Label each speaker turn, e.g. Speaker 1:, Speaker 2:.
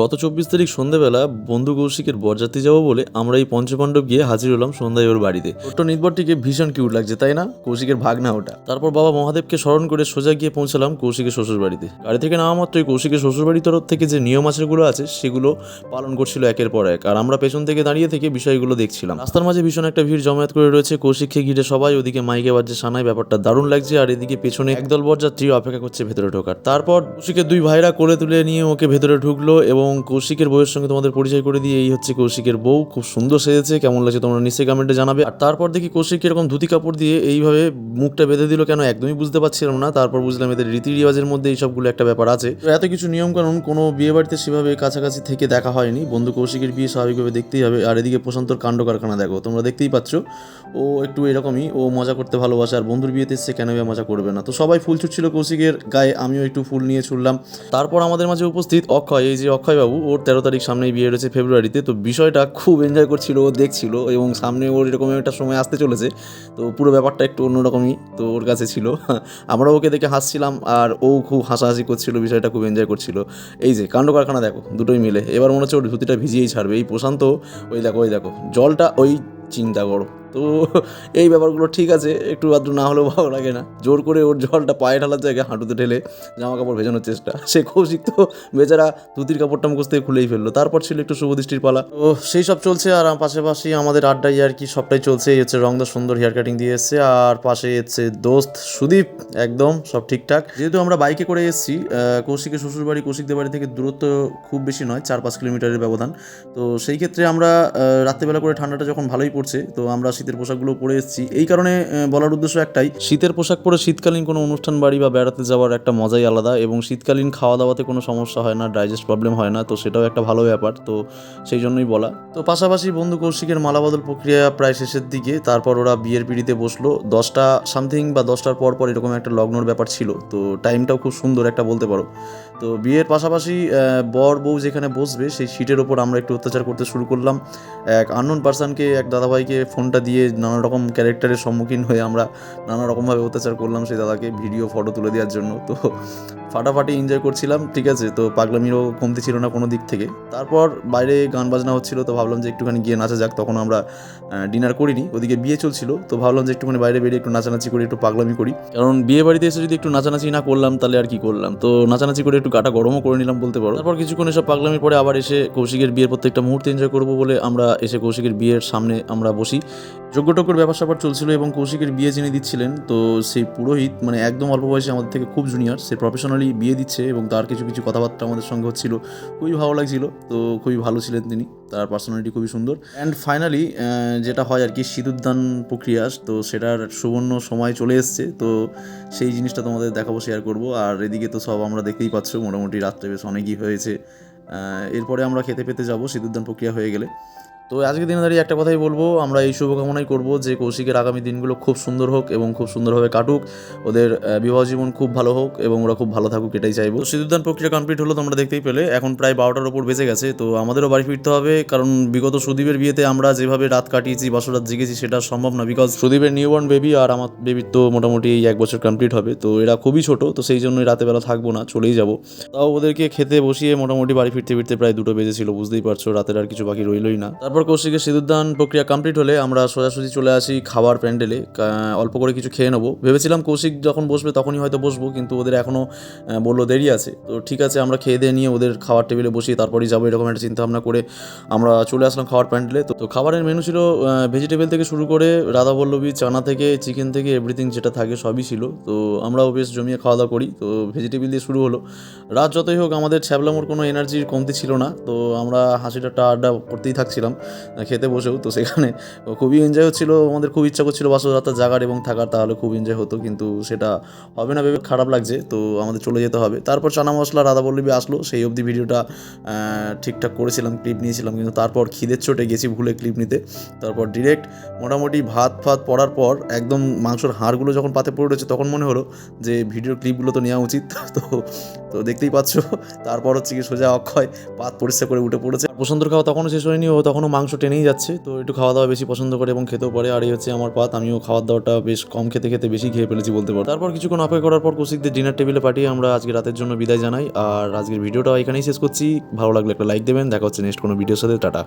Speaker 1: গত চব্বিশ তারিখ সন্ধ্যেবেলা বন্ধু কৌশিকের বরযাত্রী যাব বলে আমরা এই পঞ্চপাণ্ডব গিয়ে হাজির হলাম সন্ধ্যায় ওর বাড়িতে। ছোট্ট নির্ভরটিকে ভীষণ কিউট লাগছে, তাই না? কৌশিকের ভাগনা ওটা। তারপর বাবা মহাদেবকে স্মরণ করে সোজা গিয়ে পৌঁছালাম কৌশিকের শ্বশুর বাড়িতে। গাড়ি থেকে নামা মাত্রই কৌশিকের শ্বশুর বাড়ির তরফ থেকে যে নিয়ম আচারগুলো আছে, সেগুলো পালন করছিল একের পর এক। আর আমরা পেছন থেকে দাঁড়িয়ে থেকে বিষয়গুলো দেখছিলাম। রাস্তার মাঝে ভীষণ একটা ভিড় জমায়েত করে রয়েছে কৌশিককে ঘিরে সবাই, ওদিকে মাইকে বাজছে সানায়, ব্যাপারটা দারুণ লাগছে। আর এদিকে পেছনে একদল বরযাত্রী অপেক্ষা করছে ভেতরে ঢোকার। তারপর কৌশিকের দুই ভাইরা কোলে তুলে নিয়ে ওকে ভেতরে ঢুকলো এবং কৌশিকের বউয়ের সঙ্গে তোমাদের পরিচয় করে দিয়ে এই হচ্ছে কৌশিকের বউ। খুব সুন্দর সেজেছে, কেমন লাগছে তোমরা নিশ্চয়ই কমেন্টে জানাবে। আর তারপর দেখি কৌশিক এরকম ধুতি কাপড় দিয়ে এইভাবে মুখটা বেঁধে দিল কেন একদমই বুঝতে পারছিলাম না। তারপর বুঝলাম এদের রীতি রিওয়াজের মধ্যে এইসবগুলো একটা ব্যাপার আছে। এত কিছু নিয়ম কানুন কোনো বিয়ে বাড়িতে সেভাবে কাছাকাছি থেকে দেখা হয়নি। বন্ধু কৌশিকের বিয়ে স্বাভাবিকভাবে দেখতেই হবে। আর এদিকে প্রশান্তর কাণ্ড কারখানা দেখো, তোমরা দেখতেই পাচ্ছ। ও একটু এরকমই, ও মজা করতে ভালোবাসে, আর বন্ধুর বিয়েতে এসছে কেন মজা করবে না। তো সবাই ফুল ছুটছিল কৌশিকের গায়ে, আমিও একটু ফুল নিয়ে ছুটলাম। তারপর আমাদের মাঝে উপস্থিত অক্ষয়। এই যে অক্ষয় বাবু, ওর তেরো তারিখ সামনেই বিয়ে রয়েছে ফেব্রুয়ারিতে, তো বিষয়টা খুব এনজয় করছিল, ও দেখছিল এবং সামনে ওর এরকম একটা সময় আসতে চলেছে, তো পুরো ব্যাপারটা একটু অন্যরকমই তো ওর কাছে ছিল। আমরা ওকে দেখে হাসছিলাম আর ও খুব হাসাহাসি করছিল, বিষয়টা খুব এনজয় করছিল। এই যে, কাণ্ড কারখানা দেখো, দুটোই মিলে, এবার মনে হচ্ছে ওর ধুতিটা ভিজিয়েই ছাড়বে। এই প্রশান্ত, ওই দেখো ওই দেখো, জলটা ওই চিন্তা করো। তো এই ব্যাপারগুলো ঠিক আছে, একটু আধটু না হলেও ভালো লাগে না। জোর করে ওর জলটা পায়ে ঢালার জায়গায় হাঁটুতে ঢেলে জামা কাপড় ভেজানোর চেষ্টা। সে কৌশিক তো বেচারা ধুতির কাপড়টা মুখোশ থেকে খুলেই ফেলল। তারপর ছিল একটু শুভদৃষ্টির পালা। ও, সেই সব চলছে আর পাশাপাশি আমাদের আড্ডাই আর কি সবটাই চলছে। এই হচ্ছে রংদা সুন্দর হেয়ার কাটিং দিয়ে এসছে আর পাশে হচ্ছে দোস্ত সুদীপ, একদম সব ঠিকঠাক। যেহেতু আমরা বাইকে করে এসেছি কৌশিকের শ্বশুরবাড়ি, কৌশিকদের বাড়ি থেকে দূরত্ব খুব বেশি নয়, চার পাঁচ কিলোমিটারের ব্যবধান। তো সেই ক্ষেত্রে আমরা রাত্রেবেলা করে ঠান্ডাটা যখন ভালোই পড়ছে, তো আমরা শীতের পোশাকগুলো পরে এসেছি। এই কারণে বলার উদ্দেশ্য একটাই, শীতের পোশাক পরে শীতকালীন কোনো অনুষ্ঠান বাড়ি বা বেড়াতে যাওয়ার একটা মজাই আলাদা এবং শীতকালীন খাওয়া দাওয়াতে কোনো সমস্যা হয় না ডাইজেস্ট প্রবলেম হয় না, তো সেটাও একটা ভালো ব্যাপার, তো সেই জন্যই বলা। তো পাশাপাশি বন্ধু কৌশিকের মালাবদল প্রক্রিয়া প্রায় শেষের দিকে, তারপর ওরা বিয়ের পিড়িতে বসল। দশটা সামথিং বা দশটার পর পর এরকম একটা লগ্নর ব্যাপার ছিল, তো টাইমটাও খুব সুন্দর একটা বলতে পারো। তো বিয়ের পাশাপাশি বর বউ যেখানে বসবে, সেই সিটের ওপর আমরা একটু অত্যাচার করতে শুরু করলাম। এক আননোন পার্সনকে এক দাদাভাইকে ফোনটা দিয়ে নানা রকম ক্যারেক্টারের সম্মুখীন হয়ে আমরা নানা রকমভাবে অত্যাচার করলাম সেই দাদাকে ভিডিও, ফটো তুলে দেওয়ার জন্য। তো ফাটাফাটি এনজয় করছিলাম, ঠিক আছে? তো পাগলামিরও কমতি ছিল না কোনো দিক থেকে। তারপর বাইরে গান বাজনা হচ্ছিল, তো ভাবলাম যে একটুখানি গিয়ে নাচা যাক। তখন আমরা ডিনার করিনি, ওদিকে বিয়ে চলছিল, তো ভাবলাম যে একটুখানি বাইরে বেরিয়ে একটু নাচানাচি করি একটু পাগলামি করি। কারণ বিয়ে বাড়িতে এসে যদি একটু নাচানাচি না করলাম, তাহলে আর কি করলাম? তো নাচানাচি করে একটু গাটা গরমও করে নিলাম বলতে পারো। তারপর কিছুক্ষণ এসব পাগলামির পরে আবার এসে কৌশিকের বিয়ের প্রত্যেকটা মুহূর্তে এনজয় করব বলে আমরা এসে কৌশিকের বিয়ের সামনে আমরা বসি। যোগ্যটক্কর ব্যাপার স্যাপার চলছিল এবং কৌশিকের বিয়ে যিনি দিচ্ছিলেন, তো সেই পুরোহিত মানে একদম অল্প বয়সে আমাদের থেকে খুব জুনিয়র সে প্রফেশনালি বিয়ে দিচ্ছে এবং তার কিছু কিছু কথাবার্তা আমাদের সঙ্গে হচ্ছিল। খুবই ভালো লাগছিল, তো খুবই ভালো ছিলেন তিনি, তার পার্সোনালিটি খুবই সুন্দর। অ্যান্ড ফাইনালি যেটা হয় আর কি সিঁদুরদান প্রক্রিয়া, তো সেটার সুবর্ণ সময় চলে এসছে, তো সেই জিনিসটা তোমাদের দেখাবো শেয়ার করব। আর এদিকে তো সব আমরা দেখতেই পাচ্ছ, মোটামুটি রাত্রে বেশ অনেকই হয়েছে। এরপরে আমরা খেতে পেতে যাব সিঁদুরদান প্রক্রিয়া হয়ে গেলে। তো আজকের দিনে দাঁড়িয়ে একটা কথাই বলব, আমরা এই শুভকামনাই করব যে কৌশিকের আগামী দিনগুলো খুব সুন্দর হোক এবং খুব সুন্দরভাবে কাটুক। ওদের বিবাহ জীবন খুব ভালো হোক এবং ওরা খুব ভালো থাকুক এটাই চাইব। সিদ্ধান্ত প্রক্রিয়া কমপ্লিট হলো তোমরা দেখতেই পেলে। এখন প্রায় বারোটার ওপর বেঁচে গেছে, তো আমাদেরও বাড়ি ফিরতে হবে। কারণ বিগত সুদীপের বিয়েতে আমরা যেভাবে রাত কাটিয়েছি, বাসরাত জেগেছি, সেটা সম্ভব না বিকজ সুদীপের নিউ নিউবর্ন বেবি আর আমার বেবির তো মোটামুটি এই এক বছর কমপ্লিট হবে। তো এরা খুবই ছোট, তো সেই জন্যই বেলা থাকব না, চলেই যাব। তাও ওদেরকে খেতে বসিয়ে মোটামুটি বাড়ি ফিরতে ফিরতে প্রায় দুটো বেজেছিল, বুঝতেই পারছ, রাতের আর কিছু বাকি রইলই না। তারপর কৌশিকের সিঁদুরদান প্রক্রিয়া কমপ্লিট হলে আমরা সোজাসুজি চলে আসি খাবার প্যান্ডেলে। অল্প করে কিছু খেয়ে নেব। ভেবেছিলাম কৌশিক যখন বসবে তখনই হয়তো বসবো, কিন্তু ওদের এখনও বলল দেরি আছে। তো ঠিক আছে, আমরা খেয়ে দিয়ে নিয়ে ওদের খাবার টেবিলে বসিয়ে তারপরেই যাব এরকম একটা চিন্তা ভাবনা করে আমরা চলে আসলাম খাবার প্যান্ডেলে। তো খাবারের মেনু ছিল ভেজিটেবল থেকে শুরু করে রাধা বল্লভী চানা থেকে চিকেন থেকে এভরিথিং যেটা থাকে সবই ছিল। তো আমরাও বেশ জমিয়ে খাওয়া দাওয়া করি। তো ভেজিটেবল দিয়ে শুরু হলো। রাত যতই হোক আমাদের ছ্যাবলামোর কোনো এনার্জির কমতি ছিল না। তো আমরা হাসিটা আড্ডা করতেই থাকছিলাম। খেতে বসেও তো সেখানে খুবই এনজয় হচ্ছিল। আমাদের খুব ইচ্ছা করছিল রাতে জাগার এবং থাকার, তাহলে খুব এনজয় হতো, কিন্তু সেটা হবে না ভেবে খারাপ লাগছে। তো আমাদের চলে যেতে হবে। তারপর চানা মশলা রাধা বল্লভী আসলো, সেই অবধি ভিডিওটা ঠিকঠাক করেছিলাম ক্লিপ নিয়েছিলাম, কিন্তু তারপর খিদের চোটে গেছি ভুলে ক্লিপ নিতে। তারপর ডিরেক্ট মোটামুটি ভাত ফাত পড়ার পর একদম মাংসর হাড়গুলো যখন পাতে পড়ে রয়েছে তখন মনে হলো যে ভিডিওর ক্লিপগুলো তো নেওয়া উচিত। তো তো দেখতেই পাচ্ছ, তারপর হচ্ছে কি সোজা অক্ষয় পাত পরিষ্কার করে উঠে পড়েছে। বসন্তর খাওয়া তখনও শেষ হয়নি, ও তখনও মাংস টেনেই যাচ্ছে, তো একটু খাওয়া দাওয়া বেশি পছন্দ করে এবং খেতেও পারে। আর এই হচ্ছে আমার পাত আমিও খাওয়ার দাওয়াটা বেশ কম খেতে খেতে বেশি খেয়ে ফেলেছি বলতে পারো। তারপর কিছুক্ষণ অপেক্ষা করার পর কৌশিকদের ডিনার টেবিলে পাঠিয়ে আমরা আজকে রাতের জন্য বিদায় জানাই। আর আজকের ভিডিওটা এখানেই শেষ করছি। ভালো লাগলে একটা লাইক দেবেন, দেখা হচ্ছে নেক্সট কোনো ভিডিওর সাথে, টাটা।